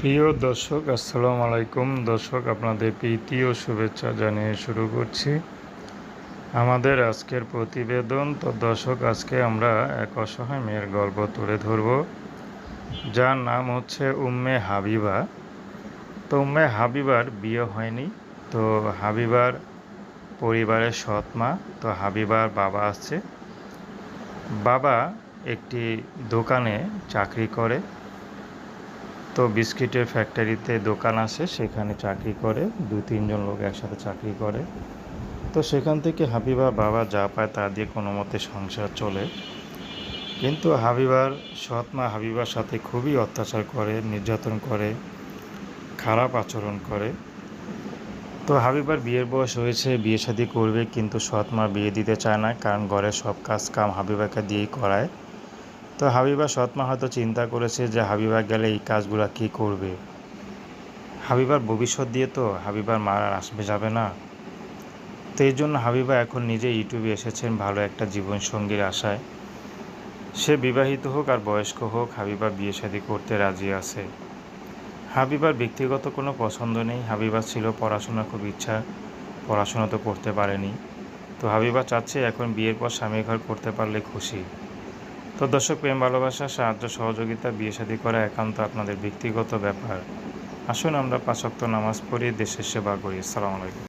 প্রিয় দর্শক, আসসালামু আলাইকুম। দর্শক, আপনাদের প্রীতি ও শুভেচ্ছা জানিয়ে শুরু করছি আমাদের আজকের প্রতিবেদন। তো দর্শক, আজকে আমরা এক অসহায় মেয়ের গল্প তুলে ধরব। যার নাম হচ্ছে উম্মে হাবিবা। তো উম্মে হাবিবার বিয়ে হয়নি। তো হাবিবার পরিবারের সৎ মা। তো হাবিবার বাবা আছে। বাবা একটি দোকানে চাকরি করে। তো বিস্কিটের ফ্যাক্টরিতে দোকান আছে, সেখানে চাকরি করে দু তিনজন লোক একসাথে চাকরি করে। তো সেখান থেকে হাবিবা বাবা যা পায় তা দিয়ে কোনো মতে সংসার চলে। কিন্তু হাবিবার সৎ মা হাবিবার সাথে খুবই অত্যাচার করে, নির্যাতন করে, খারাপ আচরণ করে। তো হাবিবার বিয়ের বয়স হয়েছে, বিয়ে শাদি করবে, কিন্তু সৎ মা বিয়ে দিতে চায় না, কারণ ঘরের সব কাজ কাম হাবিবাকে দিয়েই করায়। তো হাবিবা সৎমা হয়তো চিন্তা করেছে যে হাবিবা গেলে এই কাজগুলো কী করবে। হাবিবার ভবিষ্যৎ দিয়ে তো হাবিবার মার আর আসবে যাবে না। তো এই জন্য হাবিবা এখন নিজে ইউটিউবে এসেছেন ভালো একটা জীবনসঙ্গীর আশায়। সে বিবাহিত হোক আর বয়স্ক হোক, হাবিবা বিয়ে শাদী করতে রাজি আছে। হাবিবার ব্যক্তিগত কোনো পছন্দ নেই। হাবিবার ছিল পড়াশোনা খুব ইচ্ছা, পড়াশোনা তো করতে পারেনি। তো হাবিবা চাচ্ছে এখন বিয়ের পর স্বামী ঘর করতে পারলে খুশি। তো দর্শক প্রেম, ভালোবাসা, সাহায্য, সহযোগিতা, বিয়ে শাদী করা একান্ত আপনাদের ব্যক্তিগত ব্যাপার। আসুন আমরা পাঁচক্ত নামাজ পড়ি দেশের সেবা করি। আসসালামু আলাইকুম।